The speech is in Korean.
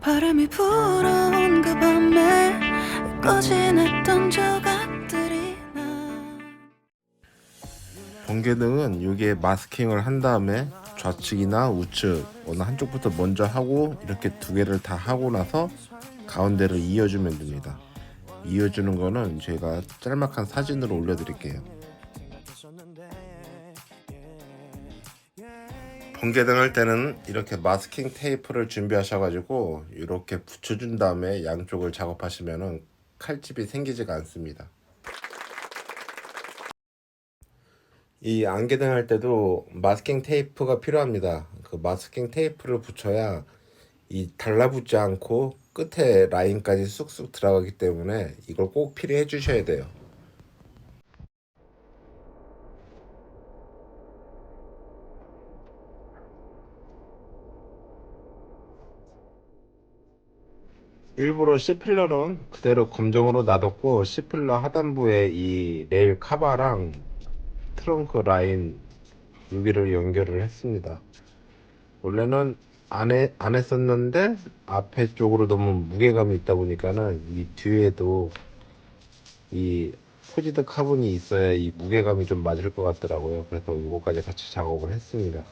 바람이 불어온 그 밤에 꺼진 했던 조각들이 나 번개등은 여기에 마스킹을 한 다음에 좌측이나 우측 어느 한쪽부터 먼저 하고 이렇게 두 개를 다 하고 나서 가운데를 이어주면 됩니다. 이어주는 거는 제가 짤막한 사진으로 올려드릴게요. 번개 등 할 때는 이렇게 마스킹 테이프를 준비하셔가지고 이렇게 붙여준 다음에 양쪽을 작업하시면은 칼집이 생기지가 않습니다. 이 안개 등 할 때도 마스킹 테이프가 필요합니다. 그 마스킹 테이프를 붙여야 이 달라붙지 않고 끝에 라인까지 쑥쑥 들어가기 때문에 이걸 꼭 필요해 주셔야 돼요. 일부러 C필러는 그대로 검정으로 놔뒀고 C필러 하단부에 이 레일 카바랑 트렁크 라인 여기를 연결을 했습니다. 원래는 안, 해, 안 했었는데 앞에 쪽으로 너무 무게감이 있다 보니까는 이 뒤에도 이 포지드 카본이 있어야 이 무게감이 좀 맞을 것 같더라고요. 그래서 이거까지 같이 작업을 했습니다.